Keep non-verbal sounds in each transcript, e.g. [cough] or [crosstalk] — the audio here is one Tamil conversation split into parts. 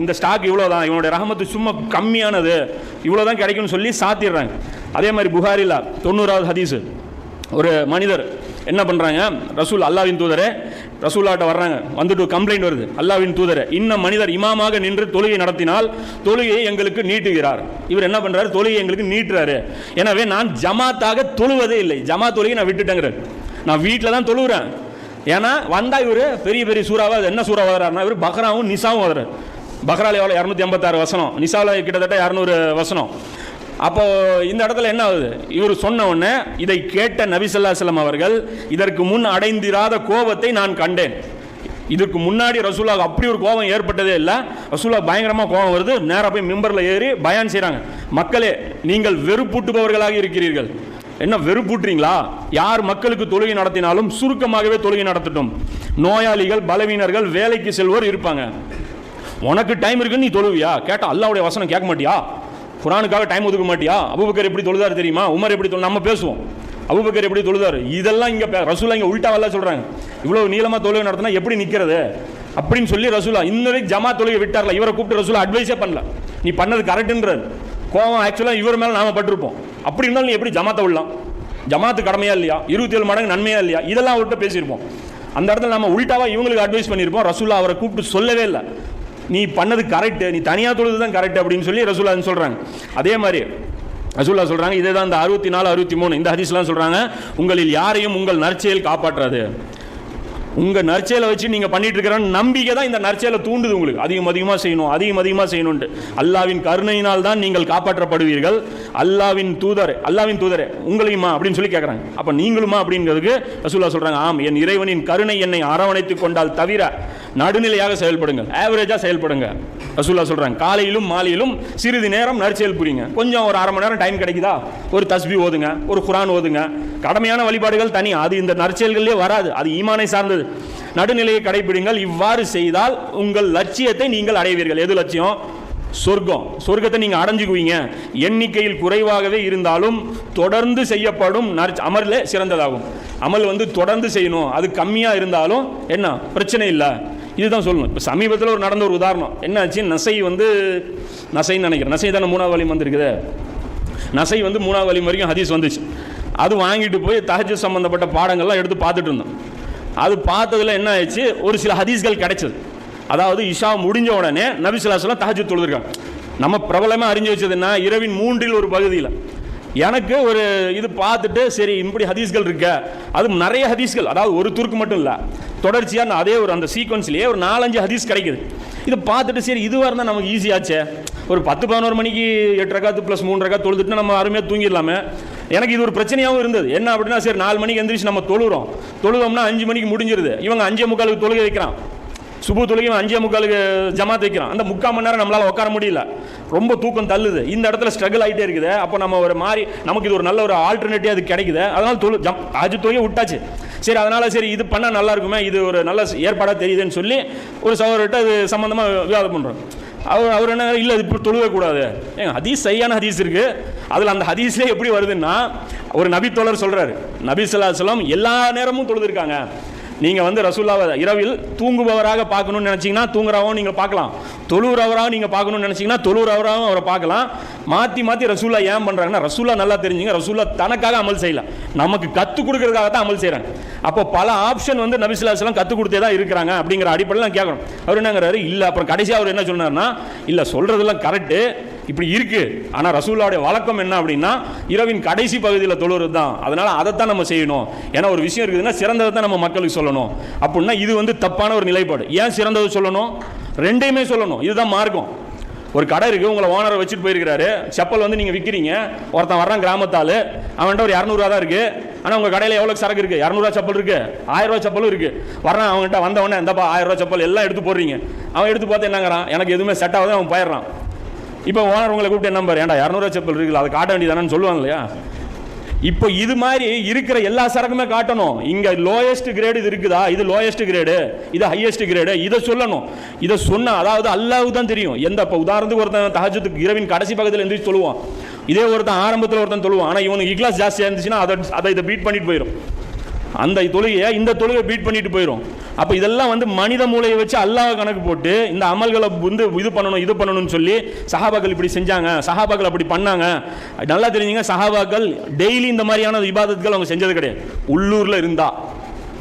இந்த ஸ்டாக் இவ்வளோ தான் இவனுடைய ரஹமத்து சும்மா கம்மியானது இவ்வளோ தான் கிடைக்கும்னு சொல்லி சாத்திடுறாங்க. அதே மாதிரி புகாரில் தொண்ணூறாவது ஹதீஸு. ஒரு மனிதர் என்ன பண்ணுறாங்க ரசூல் அல்லாவின் தூதரே ரசூலாட்ட வர்றாங்க. வந்துட்டு கம்ப்ளைண்ட் வருது. அல்லாவின் தூதரே இன்ன மனிதர் இமாமாக நின்று தொழுகை நடத்தினால் தொழுகையை எங்களுக்கு நீட்டுகிறார். இவர் என்ன பண்ணுறாரு தொழுகை எங்களுக்கு நீட்டுறாரு. எனவே நான் ஜமாத்தாக தொழுவதே இல்லை. ஜமாத் தொழுகை நான் விட்டுட்டேங்கிறார். நான் வீட்டில் தான் தொழுகிறேன் ஏன்னா வந்தால் இவர் பெரிய பெரிய சூறாவா என்ன சூறா இவர் பக்ராவும் நிசாவும் வர்றாரு. பக்ரால எவ்வளோ இரநூத்தி ஐம்பத்தாறு வசனம் நிசாவில் கிட்டத்தட்ட இரநூறு வசனம். அப்போது இந்த இடத்துல என்ன ஆகுது? இவர் சொன்ன உடனே இதை கேட்ட நபிசல்லாஸ்லம் அவர்கள் இதற்கு முன் அடைந்திராத கோபத்தை நான் கண்டேன். இதுக்கு முன்னாடி ரசூலாக அப்படி ஒரு கோபம் ஏற்பட்டதே இல்லை. ரசூலா பயங்கரமாக கோபம் வருது. நேராக போய் மெம்பரில் ஏறி பயான் செய்கிறாங்க மக்களே நீங்கள் வெறுப்பூட்டுபவர்களாக இருக்கிறீர்கள். என்ன வெறுப்பூட்டுறீங்களா? யார் மக்களுக்கு தொழுகை நடத்தினாலும் சுருக்கமாகவே தொழுகை நடத்தட்டும். நோயாளிகள் பலவீனர்கள் வேலைக்கு செல்வோர் இருப்பாங்க. உனக்கு டைம் இருக்குன்னு நீ தொழுவியா? கேட்டால் அல்லாவுடைய வசனம் கேட்க மாட்டியா? குரானுக்காக டைம் ஒதுக்க மாட்டியா? அபுபக்கர் எப்படி தொழுதார் தெரியுமா? உமர் எப்படி தொழு நம்ம பேசுவோம். அபுபக்கர் எப்படி தொழுதார்? இதெல்லாம் இங்கே ரசூலா இங்கே உல்டாவெல்லாம் சொல்கிறாங்க இவ்வளோ நீளமாக தொழுகை நடத்தினா எப்படி நிற்கிறது அப்படின்னு சொல்லி ரசூலா இன்னொரு வரைக்கும் ஜமா தொழுகை விட்டார்ல. இவரை கூப்பிட்டு ரசூலா அட்வைஸே பண்ணல. நீ பண்ணது கரெக்டுன்றார் கோவம் ஆக்சுவலாக இவர் மேலே நாம பட்டிருப்போம். அப்படி இருந்தாலும் நீ எப்படி ஜமாத்தை விடலாம் ஜமாத்து கடமையா இல்லையா? இருபத்தி ஏழு மடங்கு நன்மையா இல்லையா? இதெல்லாம் அவர்கிட்ட பேசியிருப்போம். அந்த இடத்துல நம்ம உள்டாவாக இவங்களுக்கு அட்வைஸ் பண்ணியிருப்போம். ரசூலா அவரை கூப்பிட்டு சொல்லவே இல்லை. நீ பண்ணது கரெக்டு நீ தனியாக தொழுது தான் கரெக்ட் அப்படின்னு சொல்லி ரசூல்லா சொல்கிறாங்க அதே மாதிரி ரசூல்லா சொல்கிறாங்க இதே தான் இந்த அறுபத்தி நாலு அறுபத்தி மூணு இந்த ஹதீஸ்லாம் சொல்கிறாங்க உங்களில் யாரையும் உங்கள் நற்செயல் காப்பாற்றாது. உங்கள் நற்செயலை வச்சு நீங்கள் பண்ணிட்டு இருக்கிற நம்பிக்கை தான் இந்த நற்செயலை தூண்டுது உங்களுக்கு. அதிகம் அதிகமாக செய்யணும் அதிகம் அதிகமாக செய்யணும்ட்டு அல்லாவின் கருணையினால் தான் நீங்கள் காப்பாற்றப்படுவீர்கள். அல்லாவின் தூதர் அல்லாவின் தூதரே உங்களையுமா அப்படின்னு சொல்லி கேட்குறாங்க அப்போ நீங்களுமா அப்படிங்கிறதுக்கு ரசூல்லா சொல்கிறாங்க ஆம் என் இறைவனின் கருணை என்னை அரவணைத்து கொண்டால் தவிர நடுநிலையாக செயல்படுங்கள் ஆவரேஜாக செயல்படுங்க. ரசூல்லா சொல்கிறாங்க காலையிலும் மாலையிலும் சிறிது நேரம் நற்செயல் புரியுங்க. கொஞ்சம் ஒரு அரை மணி நேரம் டைம் கிடைக்குதா? ஒரு தஸ்பி ஓதுங்க ஒரு குரான் ஓதுங்க. கடமையான வழிபாடுகள் தனி அது இந்த நற்செயல்களே வராது. அது ஈமானை சார்ந்தது. நடுநிலையை கடைபிடிங்கள். இவ்வாறு செய்தால் உங்கள் லட்சியத்தை நீங்கள் அடைவீர்கள். எது லட்சியம்? சொர்க்கம். சொர்க்கத்தை நீங்கள் அடைஞ்சுக்குவீங்க. எண்ணிக்கையில் குறைவாகவே இருந்தாலும் தொடர்ந்து செய்யப்படும் நற் அமரில் சிறந்ததாகும். அமல் வந்து தொடர்ந்து செய்யணும். அது கம்மியாக இருந்தாலும் என்ன? பிரச்சனை இல்லை. இதுதான் சொல்லணும். இப்போ சமீபத்தில் ஒரு நடந்த ஒரு உதாரணம். என்னாச்சு நசை வந்து நசைன்னு நினைக்கிறேன். நசை தானே மூணாவது வலியும் வந்திருக்குது. நசை வந்து மூணாவது வலியும் வரைக்கும் ஹதீஸ் வந்துச்சு. அது வாங்கிட்டு போய் தஹஜ் சம்மந்தப்பட்ட பாடங்கள்லாம் எடுத்து பார்த்துட்டு இருந்தோம். அது பார்த்ததுல என்ன ஆயிடுச்சு? ஒரு சில ஹதீஸ்கள் கிடைச்சது. அதாவது இஷா முடிஞ்ச உடனே நபிசுல்லாஸ்லாம் தஹஜ் தொழுதுருக்காங்க. நம்ம பிரபலமாக அறிஞ்சு வச்சதுன்னா இரவின் மூன்றில் ஒரு பகுதியில். எனக்கு ஒரு இது பார்த்துட்டு சரி இப்படி ஹதீஸ்கள் இருக்க. அது நிறைய ஹதீஸ்கள். அதாவது ஒரு துருக்கு மட்டும் இல்லை. தொடர்ச்சியாக அதே ஒரு அந்த சீக்வன்ஸ்லேயே ஒரு நாலஞ்சு ஹதீஸ் கிடைக்குது. இதை பார்த்துட்டு சரி இதுவாக இருந்தால் நமக்கு ஈஸியாச்சே ஒரு பத்து பதினோரு மணிக்கு எட்டு ரகாத்து ப்ளஸ் மூணு ரகா தொழுதுட்டு நம்ம அருமையாக தூங்கிடலாமே. எனக்கு இது ஒரு பிரச்சனையாகவும் இருந்தது. என்ன அப்படின்னா சரி நாலு மணிக்கு எந்திரிச்சு நம்ம தொழுகிறோம் தொழுதோம்னா அஞ்சு மணிக்கு முடிஞ்சிருது. இவங்க அஞ்சே முக்காலுக்கு தொழுகை வைக்கிறான். சுபு தொழுகையும் அஞ்சே முக்காலுக்கு ஜமாத் வைக்கிறான். அந்த முக்கால் மணி நேரம் நம்மளால் உட்கார முடியல. ரொம்ப தூக்கம் தள்ளுது. இந்த இடத்துல ஸ்ட்ரகிள் ஆகிட்டே இருக்குது. அப்போ நம்ம ஒரு மாதிரி நமக்கு இது ஒரு நல்ல ஒரு ஆல்டர்னேட்டிவ் அது கிடைக்குது. அதனால் தொழு ஜம் அஜு தொழுகை விட்டாச்சு. சரி அதனால் சரி இது பண்ணால் நல்லா இருக்குமே இது ஒரு நல்ல ஏற்பாடாக தெரியுதுன்னு சொல்லி ஒரு சகோதரர்கிட்ட அது சம்மந்தமாக விவாதம் பண்ணுறோம் அவர் அவர் என்ன இல்லை இப்போ தொழுவே கூடாது ஏங்க ஹதீஸ் சரியான ஹதீஸ் இருக்குது அதில் அந்த ஹதீஸ்லேயே எப்படி வருதுன்னா ஒரு நபி தோழர் சொல்கிறாரு நபி ஸல்லல்லாஹு எல்லா நேரமும் தொழுதுருக்காங்க. நீங்கள் வந்து ரசூல்லாவை இரவில் தூங்குபவராக பார்க்கணும்னு நினச்சிங்கன்னா தூங்குறவரும் நீங்கள் பார்க்கலாம். தொழுறவராகவும் நீங்கள் பார்க்கணும்னு நினச்சிங்கன்னா தொழுறவராகவும் அவரை பார்க்கலாம். மாற்றி மாற்றி ரசூல்லா ஏன் பண்ணுறாங்கன்னா ரசூல்லா நல்லா தெரிஞ்சுங்க ரசூல்லா தனக்காக அமல் செய்யல. நமக்கு கற்றுக் கொடுக்கறதுக்காக தான் அமல் செய்கிறாங்க அப்போ பல ஆப்ஷன் வந்து நபிசுல்லாஸ்லாம் கற்றுக் கொடுத்தே தான் இருக்கிறாங்க அப்படிங்கிற அடிப்படையில் நான் கேட்குறோம். அவர் என்னங்கிறாரு இல்லை. அப்புறம் கடைசியாக அவர் என்ன சொன்னார்னா இல்லை சொல்கிறதெல்லாம் கரெக்டு இப்படி இருக்கு. ஆனால் ரசூல்லாவுடைய வழக்கம் என்ன அப்படின்னா இரவின் கடைசி பகுதியில் தொழுறது தான். அதனால அதைத்தான் நம்ம செய்யணும். ஏன்னா ஒரு விஷயம் இருக்குதுன்னா சிறந்ததை தான் நம்ம மக்களுக்கு சொல்லணும். அப்படின்னா இது வந்து தப்பான ஒரு நிலைப்பாடு. ஏன் சிறந்தது சொல்லணும்? ரெண்டையுமே சொல்லணும். இதுதான் மார்க்கம். ஒரு கடை இருக்குது உங்களை ஓனரை வச்சுட்டு போயிருக்கிறாரு. செப்பல் வந்து நீங்கள் விற்கிறீங்க ஒருத்தன் வர்றான் கிராமத்தால் அவன்கிட்ட ஒரு இரநூறுவா தான் இருக்குது ஆனால் உங்கள் கடையில் எவ்வளோ சரக்கு இருக்குது இரநூறுவா செப்பல் இருக்குது ஆயிரம் ரூபா செப்பலும் இருக்குது வர்றான் அவன்கிட்ட வந்தவொடனே உடனே இந்தப்பா ஆயிரம் ரூபா செப்பல் எல்லாம் எடுத்து போடுறீங்க. அவன் எடுத்து பார்த்து என்னங்கிறான். எனக்கு எதுவுமே செட் ஆகுது அவன் போயிடுறான். இப்போ ஓனர் உங்களை கூப்பிட்டு என்ன பாரு? ஏன்டா இரநூறுவா செப்பல் இருக்குல்ல அதை காட்ட வேண்டியதானு சொல்லுவாங்க இல்லையா? இப்போ இது மாதிரி இருக்கிற எல்லா சரக்குமே காட்டணும். இங்க லோயஸ்ட் கிரேடு இது இருக்குதா? இது லோயஸ்ட் கிரேடு இது ஹையஸ்ட் கிரேடு இதை சொல்லணும். இதை சொன்னா அதாவது அல்லாஹ் தான் தெரியும். எந்த இப்போ உதாரணத்துக்கு ஒருத்தன் தகஜத்துக்கு இரவின் கடைசி பக்கத்தில் எந்திரிச்சு சொல்லுவான். இதே ஒருத்தன் ஆரம்பத்தில் ஒருத்தன் சொல்லுவான். ஆனால் இவனுக்கு இக்லாஸ் ஜாஸ்தியாக இருந்துச்சுன்னா அதை அதை இதை பீட் பண்ணிட்டு போயிடும் அந்த தொழுகையை இந்த தொழுகை பீட் பண்ணிட்டு போயிடும் அப்போ இதெல்லாம் வந்து மனித மூளையை வச்சு அல்லாஹ் கணக்கு போட்டு இந்த அமல்களை வந்து இது பண்ணணும் இது பண்ணணும்னு சொல்லி சஹாபாக்கள் இப்படி செஞ்சாங்க சஹாபாக்கள் அப்படி பண்ணாங்க. நல்லா தெரிஞ்சுங்க சஹாபாக்கள் டெய்லி இந்த மாதிரியான விவாதத்துகள் அவங்க செஞ்சது கிடையாது. உள்ளூரில் இருந்தா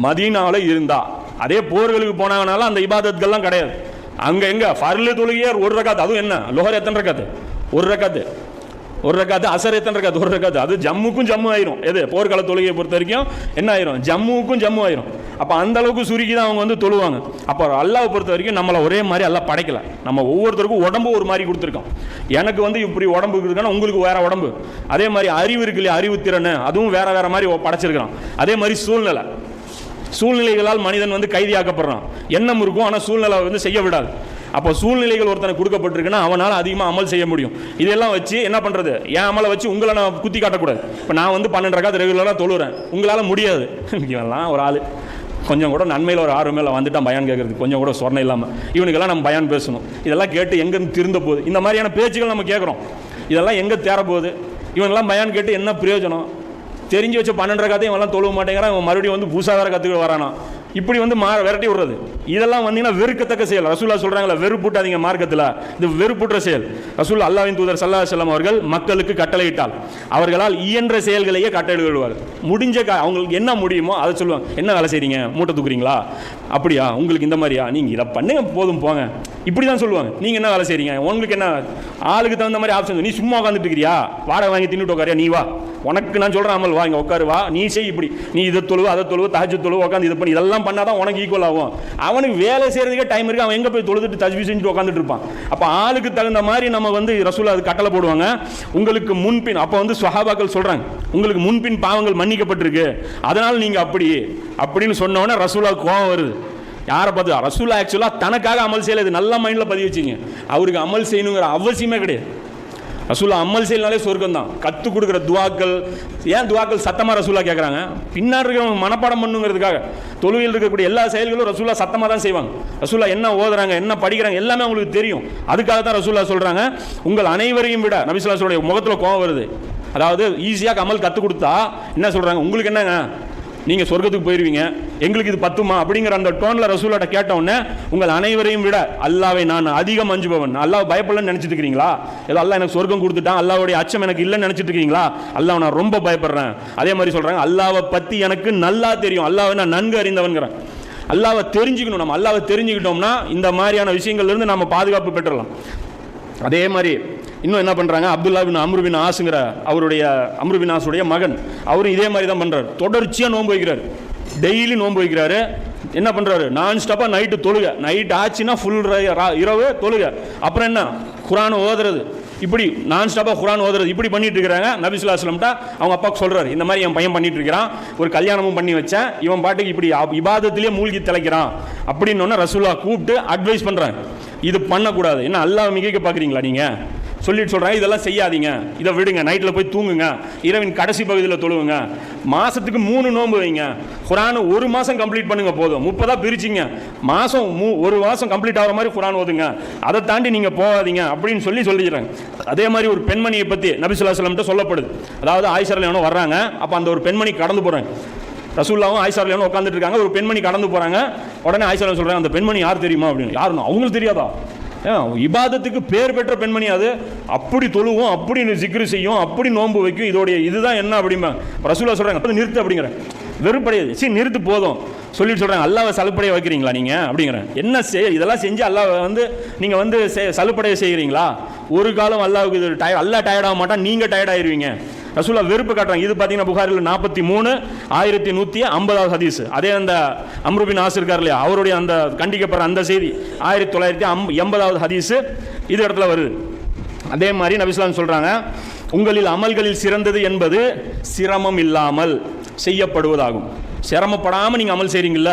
மதீனாவில் இருந்தா. அதே போர்களுக்கு போனாங்கனால அந்த இபாதத்துகள்லாம் கிடையாது. அங்கே எங்கே? ஃபர்லு தொழுகையே ஒரு ரக்காத்து? அதுவும் என்ன? லோஹர் எத்தனை ரக்காத்து? ஒரு ரக்காத்து. ஒரு ரக்காத்து அசர் எத்தனை ரக்காத்து? ஒரு ரக்காத்து. அது ஜம்முக்கும் ஜம்மு ஆயிரும். எது? போர்க்கால தொழுகையை பொறுத்த வரைக்கும் என்ன ஆயிரும்? ஜம்முக்கும் ஜம்மு ஆயிரும். அப்போ அந்த அளவுக்கு சுருக்கி தான் அவங்க வந்து தொழுவாங்க. அப்போ அல்லாவை பொறுத்த வரைக்கும் நம்மளை ஒரே மாதிரி எல்லாம் படைக்கல. நம்ம ஒவ்வொருத்தருக்கும் உடம்பு ஒரு மாதிரி கொடுத்துருக்கோம் எனக்கு வந்து இப்படி உடம்பு இருக்குன்னா உங்களுக்கு வேற உடம்பு. அதே மாதிரி அறிவு இருக்கு இல்லையா? அறிவு திறன். அதுவும் வேற வேற மாதிரி படைச்சிருக்கிறான். அதே மாதிரி சூழ்நிலை. சூழ்நிலைகளால் மனிதன் வந்து கைதியாக்கப்படுறான். எண்ணம் இருக்கும் ஆனால் சூழ்நிலை வந்து செய்ய விடாது. அப்போ சூழ்நிலைகள் ஒருத்தனை கொடுக்கப்பட்டிருக்குன்னா அவனால் அதிகமாக அமல் செய்ய முடியும். இதெல்லாம் வச்சு என்ன பண்ணுறது என் அமலை வச்சு உங்களை நான் குத்தி காட்டக்கூடாது. இப்போ நான் வந்து பன்னெண்டு ரகாத்து ரெகுலராக தொழுறேன். உங்களால் முடியாது. [laughs] இவெல்லாம் ஒரு ஆள். கொஞ்சம் கூட நன்மையில் ஒரு ஆர்வம் மேலே வந்துட்டான் பயன் கேட்குறது கொஞ்சம் கூட சொரணை இல்லாமல் இவனுக்கெல்லாம் நம்ம பயன் பேசணும். இதெல்லாம் கேட்டு எங்கேருந்து திருந்த போகுது? இந்த மாதிரியான பேச்சுகள் நம்ம கேட்குறோம் இதெல்லாம் எங்கே தேரப்போகுது இவனெல்லாம் பயான் கேட்டு என்ன பிரயோஜனம்? தெரிஞ்சு வச்ச பன்னெண்டரை கதையும் இவெல்லாம் தொழுவ மாட்டேங்கிறான். இவன் மறுபடியும் வந்து பூசா வேற கற்றுக்க வரானா இப்படி வந்து மா விரட்டி விடுறது. இதெல்லாம் வந்தீங்கன்னா வெறுக்கத்தக்க செயல். ரசூல்லா சொல்கிறாங்களா வெறுப்பூட்டாதீங்க மார்க்கத்தில். இது வெறுப்புற்ற செயல். ரசூல் அல்லாவின் தூதர் சல்லா செல்லம் அவர்கள் மக்களுக்கு கட்டளையிட்டால் அவர்களால் இயன்ற செயல்களையே கட்டளையிடுவார். முடிஞ்ச க அவங்களுக்கு என்ன முடியுமோ அதை சொல்லுவாங்க. என்ன வேலை செய்கிறீங்க மூட்டை தூக்குறீங்களா? அப்படியா உங்களுக்கு இந்த மாதிரியா? நீங்கள் இதை பண்ணுங்க போதும் போங்க. இப்படி தான் சொல்லுவாங்க. நீங்கள் என்ன வேலை செய்கிறீங்க உங்களுக்கு என்ன ஆளுக்கு தகுந்த மாதிரி ஆப்ஷன் நீ சும்மா உட்காந்துட்டு இருக்கிறியா? வாடகை வாங்கி தின்னுட்டு உட்காரியா? நீ வா. உனக்கு நான் சொல்கிறேன் அமல் வா இங்கே உட்காரு வா. நீ செய் இப்படி. நீ இதை தொழுவு அதை தொழுவு தாஜ் தொழுவு உட்காந்து இது பண்ணி. இதெல்லாம் பண்ணால் தான் உனக்கு ஈக்குவல் ஆகும். அவனுக்கு வேலை செய்கிறதுக்கே டைம் இருக்கு. அவன் எங்கே போய் தொழுதுட்டு தஜ்வி செஞ்சுட்டு உட்காந்துட்டு இருப்பான். அப்போ ஆளுக்கு தகுந்த மாதிரி நம்ம வந்து ரசூல் அது கட்டளை போடுவாங்க. உங்களுக்கு முன்பின் அப்போ வந்து சுஹாபாக்கள் சொல்கிறாங்க உங்களுக்கு முன்பின் பாவங்கள் மன்னிக்கப்பட்டிருக்கு. அதனால் நீங்கள் அப்படி. அப்படின்னு சொன்னோன்னே ரசூலா கோவம் வருது. யாரை பார்த்து? ரசூலா ஆக்சுவலாக தனக்காக அமல் செய்யலை. இது நல்ல மைண்டில் பதிவு வச்சிங்க. அவருக்கு அமல் செய்யணுங்கிற அவசியமே கிடையாது. ரசூலா அமல் செய்யலாலே சொர்க்கம் தான் கற்றுக் கொடுக்குற துவாக்கள் ஏன் துவாக்கள் சத்தமாக ரசூலா கேட்குறாங்க பின்னாடி இருக்கிறவங்க மனப்பாடம் பண்ணுங்கிறதுக்காக. தொழுவில் இருக்கக்கூடிய எல்லா செயல்களும் ரசூலா சத்தமாக தான் செய்வாங்க. ரசூலா என்ன ஓதுறாங்க என்ன படிக்கிறாங்க எல்லாமே அவங்களுக்கு தெரியும். அதுக்காக தான் ரசூலா சொல்கிறாங்க உங்கள் அனைவரையும் விட நபிசுல்லாஸோடைய முகத்தில் கோவம் வருது. அதாவது ஈஸியாக அமல் கற்றுக் கொடுத்தா என்ன சொல்கிறாங்க உங்களுக்கு என்னங்க? நீங்கள் சொர்க்கத்துக்கு போயிருவீங்க. எங்களுக்கு இது பத்துமா? அப்படிங்கிற அந்த டோனில் ரசூலாட்ட கேட்டவுடனே உங்கள் அனைவரையும் விட அல்லாவை நான் அதிகம் அஞ்சுபவன். அல்லாஹ் பயப்படலன்னு நினச்சிட்டு இருக்கிறீங்களா ஏதோ அல்லாஹ் எனக்கு சொர்க்கம் கொடுத்துட்டான். அல்லாவுடைய அச்சம் எனக்கு இல்லைன்னு நினச்சிட்டு இருக்கீங்களா அல்லாஹ் நான் ரொம்ப பயப்படுறேன். அதே மாதிரி சொல்கிறாங்க அல்லாவை பற்றி எனக்கு நல்லா தெரியும். அல்லாவை நான் நன்கு அறிந்தவன்கிறேன். அல்லாவை தெரிஞ்சுக்கணும் நம்ம. அல்லாவை தெரிஞ்சுக்கிட்டோம்னா இந்த மாதிரியான விஷயங்கள்லேருந்து நம்ம பாதுகாப்பு பெற்றுடலாம் அதே மாதிரி இன்னும் என்ன பண்ணுறாங்க அப்துல்லா பின் அம்ருபின் ஆசுங்கிற அவருடைய அம்ருபின் ஆசுடைய மகன். அவரும் இதே மாதிரி தான் பண்ணுறாரு தொடர்ச்சியாக நோன்பு வைக்கிறார். டெய்லி நோன்பு வைக்கிறாரு. என்ன பண்ணுறாரு நான் ஸ்டாப்பாக நைட்டு தொழுக. நைட் ஆச்சுன்னா ஃபுல் இரவு தொழுக. அப்புறம் என்ன? குரான் ஓதுறது. இப்படி நான் ஸ்டாப்பாக குரான் ஓதுறது. இப்படி பண்ணிட்டு இருக்கிறாங்க. நபிசுல்லா அஸ்லம்ட்டா அவங்க அப்பாவுக்கு சொல்கிறார் இந்த மாதிரி என் பையன் பண்ணிட்டு இருக்கிறான். ஒரு கல்யாணமும் பண்ணி வச்சேன். இவன் பாட்டுக்கு இப்படி அப்- இபாதத்திலே மூழ்கி திளைக்கிறான். அப்படின்னு ரசூல்லா கூப்பிட்டு அட்வைஸ் பண்ணுறாங்க இது பண்ணக்கூடாது. என்ன அல்லாஹ் மிகைக்க பார்க்குறீங்களா நீங்கள் சொல்லிட்டு சொல்கிறாங்க இதெல்லாம் செய்யாதீங்க. இதை விடுங்க நைட்டில் போய் தூங்குங்க. இரவின் கடைசி பகுதியில் தொழுவுங்க. மாதத்துக்கு மூணு நோன்பு வைங்க. குரான் ஒரு மாதம் கம்ப்ளீட் பண்ணுங்க போதும். முப்பதாக பிரிச்சிங்க. மாதம் மூ ஒரு மாதம் கம்ப்ளீட் ஆகிற மாதிரி குரான் ஓதுங்க. அதை தாண்டி நீங்கள் போகாதீங்க அப்படின்னு சொல்லி சொல்லிடுறாங்க அதே மாதிரி ஒரு பெண்மணியை பற்றி நபிசுல்லா சொல்லம்ட்ட சொல்லப்படுது. அதாவது ஆயிஷரில் எவனோ வர்றாங்க. அப்போ அந்த ஒரு பெண்மணி கடந்து போகிறாங்க ரசூல்லாவும் ஆயிஷாரில் உட்காந்துட்டு இருக்காங்க. ஒரு பெண்மணி கடந்து போகிறாங்க உடனே ஆயிஷாரில் சொல்கிறாங்க அந்த பெண்மணி யார் தெரியுமா அப்படின்னு. யாருன்னு அவங்களுக்கு தெரியாதா? இபாதத்துக்கு பேர் பெற்ற பெண்மணி அது. அப்படி தொழுவோம் அப்படி ஜிக்ரு செய்யும் அப்படி நோன்பு வைக்கும். இதோடைய இதுதான் என்ன அப்படிம்பாங்க ரசூலா சொல்கிறாங்க அப்போ நிறுத்து அப்படிங்கிற. வெறுப்படையாது. சரி நிறுத்து போதும். சொல்லிட்டு சொல்கிறாங்க அல்லாவை சலுப்படைய வைக்கிறீங்களா நீங்கள் அப்படிங்கிறேன் என்ன செய் இதெல்லாம் செஞ்சு அல்லாவை வந்து நீங்கள் வந்து சலுப்படைய செய்கிறீங்களா? ஒரு காலம் அல்லாவுக்கு இது டய அல்லா டயர்டாக மாட்டான் நீங்கள் டயர்டாயிருவீங்க ரசூலா வெறுப்பு காட்டுறாங்க. இது பார்த்தீங்கன்னா புகாரில் நாற்பத்தி மூணு ஆயிரத்தி நூற்றி ஐம்பதாவது ஹதீஸ். அதே அந்த அம்ருபின் ஆஸ் இருக்கார் இல்லையா? அவருடைய அந்த கண்டிக்கப்படுற அந்த செய்தி ஆயிரத்தி தொள்ளாயிரத்தி அம் எண்பதாவது ஹதீஸ் இது இடத்துல வருது. அதே மாதிரி நபிஸ்லாம் சொல்கிறாங்க உங்களில் அமல்களில் சிறந்தது என்பது சிரமம் இல்லாமல் செய்யப்படுவதாகும். சிரமப்படாமல் நீங்கள் அமல் செய்கிறீங்கள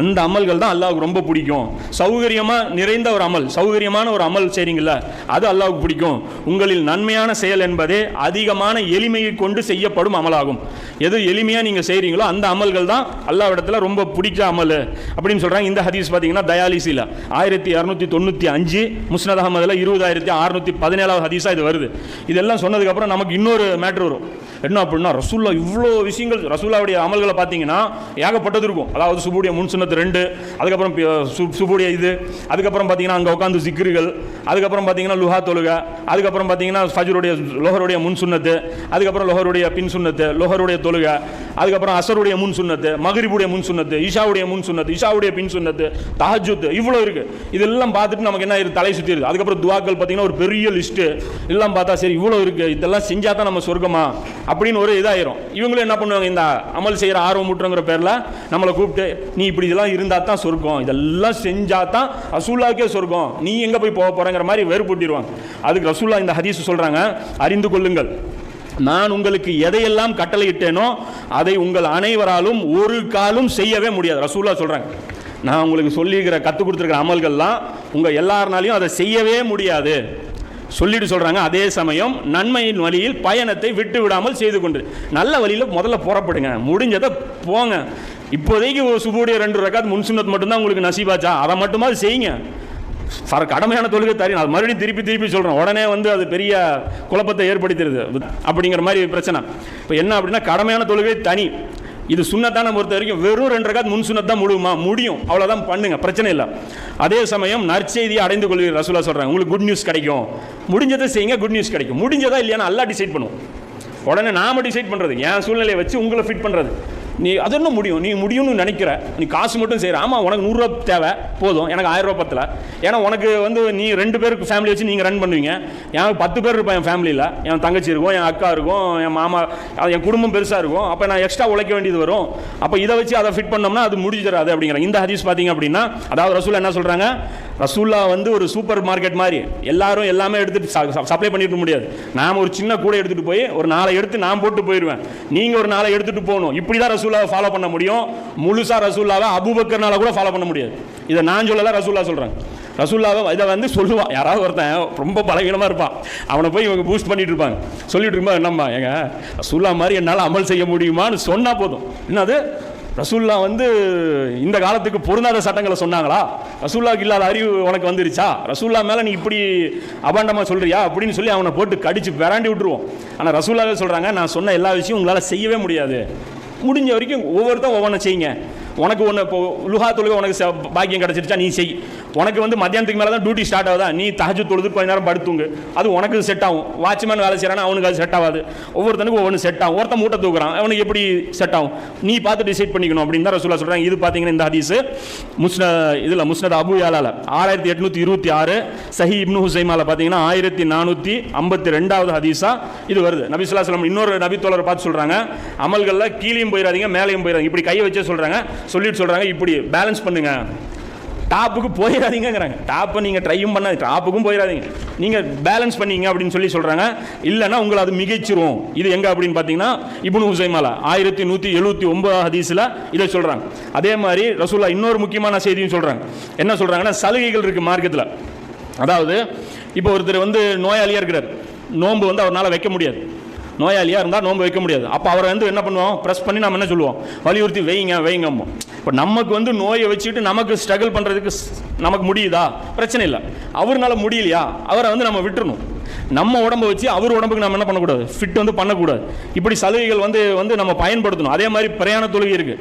அந்த அமல்கள் தான் அல்லாவுக்கு ரொம்ப பிடிக்கும். சௌகரியமாக நிறைந்த ஒரு அமல் சௌகரியமான ஒரு அமல் செய்றீங்களா அது அல்லாவுக்கு பிடிக்கும். உங்களில் நன்மையான செயல் என்பதே அதிகமான எளிமையை கொண்டு செய்யப்படும் அமலாகும். எது எளிமையாக நீங்கள் செய்கிறீங்களோ அந்த அமல்கள் தான் அல்லாவிடத்தில் ரொம்ப பிடிச்ச அமல். அப்படின்னு சொல்கிறாங்க இந்த ஹதீஸ் பார்த்தீங்கன்னா தயாலிசியில் ஆயிரத்தி இரநூத்தி தொண்ணூற்றி அஞ்சு முஸ்னத் அகமதில் இருபதாயிரத்தி அறுநூத்தி பதினேழாவது ஹதீஸாக இது வருது. இதெல்லாம் சொன்னதுக்கப்புறம் நமக்கு இன்னொரு மேட்ரு வரும். என்ன அப்படின்னா ரசூல்லா இவ்வளோ விஷயங்கள் ரசூல்லாவுடைய அமல்களை பார்த்தீங்கன்னா ஏகப்பட்டது இருக்கும். அதாவது சுபுடைய முன் சுண்ணத்து ரெண்டு அதுக்கப்புறம் சு சுபுடைய இது அதுக்கப்புறம் பார்த்தீங்கன்னா அங்கே உட்காந்து சிக்கிர்கள் அதுக்கப்புறம் பார்த்தீங்கன்னா லுஹா தொழுகை அதுக்கப்புறம் பார்த்தீங்கன்னா ஃபஜருடைய லோஹருடைய முன் சுண்ணத்து அதுக்கப்புறம் லோஹருடைய பின் சுண்ணத்து லோஹருடைய தொழுகை அதுக்கப்புறம் அசருடைய முன் சுண்ணத்து மகரிபுடைய முன் சுண்ணத்து இஷாவுடைய முன் சுண்ணத்து ஈஷாவுடைய பின் சுண்ணத்து தஹஜுத் இவ்வளோ இருக்குது இதெல்லாம் பார்த்துட்டு நமக்கு என்ன ஆயிருது, தலை சுற்றி இருக்குது அதுக்கப்புறம் துவாக்கள் பார்த்தீங்கன்னா ஒரு பெரிய லிஸ்ட்டு எல்லாம் பார்த்தா சரி இவ்வளோ இருக்கு. இதெல்லாம் செஞ்சால் தான் நம்ம சொர்க்கமா? அப்படின்னு ஒரு இதாயிரும். இவங்களும் என்ன பண்ணுவாங்க இந்த அமல் செய்கிற ஆர்வம் முட்டுங்கிற பேரில் நம்மளை கூப்பிட்டு நீ இப்படி இதெல்லாம் இருந்தால் தான் சொர்க்கம். இதெல்லாம் செஞ்சால் தான் ரசூல்லாக்கே சொர்க்கம். நீ எங்கே போய் போக போகிறேங்கிற மாதிரி வேறுபடுத்திடுவாங்க அதுக்கு ரசூல்லா இந்த ஹதீஸ் சொல்கிறாங்க அறிந்து கொள்ளுங்கள். நான் உங்களுக்கு எதையெல்லாம் கட்டளையிட்டேனோ அதை உங்கள் அனைவராலும் ஒரு காலும் செய்யவே முடியாது. ரசூல்லா சொல்கிறாங்க நான் உங்களுக்கு சொல்லியிருக்கிற கற்றுக் கொடுத்துருக்கிற அமல்கள்லாம் உங்கள் எல்லாருனாலையும் அதை செய்யவே முடியாது. சொல்லிட்டு சொல்கிறாங்க அதே சமயம் நன்மையின் வழியில் பயணத்தை விட்டு விடாமல் செய்து கொண்டு. நல்ல வழியில் முதல்ல புறப்படுங்க. முடிஞ்சதை போங்க. இப்போதைக்கு ஒரு சுபுடைய ரெண்டு ரக்காத் முன் சுன்னத் மட்டும்தான் உங்களுக்கு நசீபாச்சா? அதை மட்டுமா செய்யுங்க. ஃபர் கடமையான தொழுகை தரி. அது மறுபடியும் திருப்பி திருப்பி சொல்கிறேன் உடனே வந்து அது பெரிய குழப்பத்தை ஏற்படுத்திடுது. அப்படிங்கிற மாதிரி பிரச்சனை. இப்போ என்ன அப்படின்னா கடமையான தொழுகை தனி. இது சுண்ணத்தான பொறுத்த வரைக்கும் வெறும் ரெண்டு ரகாத் முன் சுன்னத் தான் முழுமா முடியும். அவ்வளோதான் பண்ணுங்க. பிரச்சனை இல்லை. அதே சமயம் நற்செய்தியை அடைந்து கொள்கிற ரசூலா சொல்கிறாங்க உங்களுக்கு குட் நியூஸ் கிடைக்கும். முடிஞ்சதை செய்யுங்க குட் நியூஸ் கிடைக்கும். முடிஞ்சதா இல்லையான்னு அல்லா டிசைட் பண்ணுவோம் உடனே நாம் டிசைட் பண்ணுறது என் சூழ்நிலையை வச்சு உங்களை ஃபிட் பண்ணுறது நீ அது என்ன முடியும்? நீ முடியும்னு நினைக்கிற. நீ காசு மட்டும் செய்கிற ஆமாம் உனக்கு நூறுரூவா தேவை. போதும். எனக்கு ஆயிரரூபா பத்தில். ஏன்னா உனக்கு வந்து நீ ரெண்டு பேருக்கு ஃபேமிலி வச்சு நீங்கள் ரன் பண்ணுவீங்க. எனக்கு பத்து பேர் இருப்பேன் என் ஃபேமிலியில் என் தங்கச்சி இருக்கும் என் அக்கா இருக்கும் என் மாமா அது என் குடும்பம் பெருசாக இருக்கும். அப்போ நான் எக்ஸ்ட்ரா உழைக்க வேண்டியது வரும். அப்போ இதை வச்சு அதை ஃபிட் பண்ணோம்னா அது முடிஞ்சிடாது அப்படிங்கிற. இந்த ஹதீஸ் பார்த்தீங்க அப்படின்னா அதாவது ரசூல் என்ன சொல்கிறாங்க ரசூல்லா வந்து ஒரு சூப்பர் மார்க்கெட் மாதிரி. எல்லாரும் எல்லாமே எடுத்துகிட்டு சப்ளை பண்ணிட்டு முடியாது. நாம் ஒரு சின்ன கூடை எடுத்துகிட்டு போய் ஒரு நாளை எடுத்து நான் போட்டு போயிடுவேன் நீங்கள் ஒரு நாளை எடுத்துகிட்டு போகணும். இப்படி தான் ரசூல்லாவை ஃபாலோ பண்ண முடியும். முழுசாக ரசூல்லாவை அபுபக்கர்னால கூட ஃபாலோ பண்ண முடியாது. இதை நான் சொல்லல ரசூல்லா சொல்கிறேன் ரசூல்லாவை இதை வந்து சொல்லுவான் யாராவது ஒருத்தன் ரொம்ப பலவீனமாக இருப்பான். அவனை போய் இவங்க பூஸ்ட் பண்ணிட்டு இருப்பாங்க. சொல்லிட்டு இருக்கும்போது என்னம்மா ஏங்க ரசூல்லா மாதிரி என்னால் அமல் செய்ய முடியுமான்னு சொன்னால் போதும். என்னது? ரசூல்லா வந்து இந்த காலத்துக்கு பொருந்தாத சட்டங்களை சொன்னாங்களா? ரசூல்லாவுக்கு இல்லாத அறிவு உனக்கு வந்துருச்சா? ரசூல்லா மேலே நீ இப்படி அபாண்டமாக சொல்கிறியா அப்படின்னு சொல்லி அவனை போட்டு கடிச்சு விராண்டி விட்டுருவோம். ஆனால் ரசூல்லாவே சொல்கிறாங்க நான் சொன்ன எல்லா விஷயம் உங்களால் செய்யவே முடியாது. முடிஞ்ச வரைக்கும் ஒவ்வொருத்தரும் ஒவ்வொன்றை செய்யுங்க. உனக்கு ஒன்று இப்போ லுஹா தொழுக உனக்கு ச- பாக்கியம் கிடச்சிருச்சா நீ செய். உனக்கு வந்து மத்தியானத்துக்கு மேலே தான் டியூட்டி ஸ்டார்ட் ஆகுதா? நீ தகஜு தொழுது கொஞ்ச நேரம் படுத்துங்க அது உனக்கு செட் ஆகும். வாட்ச்மேன் வேலை செய்கிறானா அவனுக்கு அது செட் ஆகாது. ஒவ்வொருத்தனுக்கும் ஒவ்வொன்று செட் ஆகும். ஒருத்தன் மூட்டை தூக்குறான் அவனுக்கு எப்படி செட் ஆகும்? நீ பார்த்து டிசைட் பண்ணிக்கணும் அப்படின்னு தான் ரசூலா சொல்கிறாங்க இது பார்த்தீங்கன்னா இந்த ஹதீஸ். முஸ்ன இதில் முஸ்னத் அபு யாலால ஆறாயிரத்தி எட்நூற்றி இருபத்தி ஆறு சஹி இப்னு ஹுசைமாவில் பார்த்தீங்கன்னா ஆயிரத்தி நானூற்றி ஐம்பத்தி ரெண்டாவது ஹதீஸாக இது வருது. நபி சொல்லா அலைஹி இன்னொரு நபி தோழரை பார்த்து சொல்கிறாங்க அமல்களில் கீழேயும் போயிடாதீங்க மேலேயும் போயிடாதீங்க இப்படி கையை வச்சே சொல்கிறாங்க சொல்லிட்டு சொல்கிறாங்க இப்படி பேலன்ஸ் பண்ணுங்க. டாப்புக்கு போயிடாதீங்கிறாங்க டாப்பை நீங்கள் ட்ரையும் பண்ணாது டாப்புக்கும் போயிடாதீங்க. நீங்கள் பேலன்ஸ் பண்ணீங்க அப்படின்னு சொல்லி சொல்கிறாங்க இல்லைனா உங்களை அது மிகைச்சிரும். இது எங்கே அப்படின்னு பார்த்தீங்கன்னா இபுன் ஹுசைமாலா ஆயிரத்தி நூற்றி எழுபத்தி ஒன்பது ஹதீஸில் இதை சொல்கிறாங்க அதே மாதிரி ரசூல்லா இன்னொரு முக்கியமான செய்தியும் சொல்கிறாங்க என்ன சொல்கிறாங்கன்னா சலுகைகள் இருக்குது மார்க்கத்தில். அதாவது இப்போ ஒருத்தர் வந்து நோயாளியாக இருக்கிறார். நோன்பு வந்து அவரால் வைக்க முடியாது. நோயாளியாக இருந்தால் நோன்பு வைக்க முடியாது. அப்போ அவரை வந்து என்ன பண்ணுவோம்? ப்ரெஸ் பண்ணி நம்ம என்ன சொல்லுவோம்? வலியுறுத்தி வைங்க வைங்கம்மோ இப்போ நமக்கு வந்து நோயை வச்சுக்கிட்டு நமக்கு ஸ்ட்ரகிள் பண்ணுறதுக்கு நமக்கு முடியுதா? பிரச்சனை இல்லை. அவர்னால முடியலையா? அவரை வந்து நம்ம விட்டுறணும். நம்ம உடம்ப வச்சு அவர் உடம்புக்கு நம்ம என்ன பண்ணக்கூடாது? ஃபிட் வந்து பண்ணக்கூடாது. இப்படி சலுகைகள் வந்து வந்து நம்ம பயன்படுத்தணும். அதே மாதிரி பிரயாண தொழுகை இருக்குது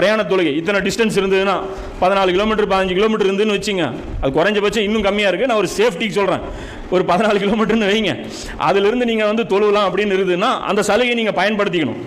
பிரயாண தொழுகை. இத்தனை டிஸ்டன்ஸ் இருந்ததுன்னா பதினாலு கிலோமீட்டர் பதினஞ்சு கிலோமீட்டர் இருந்துன்னு வச்சுங்க. அது குறைஞ்சபட்சம் இன்னும் கம்மியாக இருக்குது நான் ஒரு சேஃப்டிக்கு சொல்கிறேன் ஒரு பதினாலு கிலோமீட்டர்னு வைங்க. அதிலிருந்து நீங்கள் வந்து தொழுவலாம் அப்படின்னு இருந்ததுன்னா அந்த சலுகையை நீங்கள் பயன்படுத்திக்கணும்.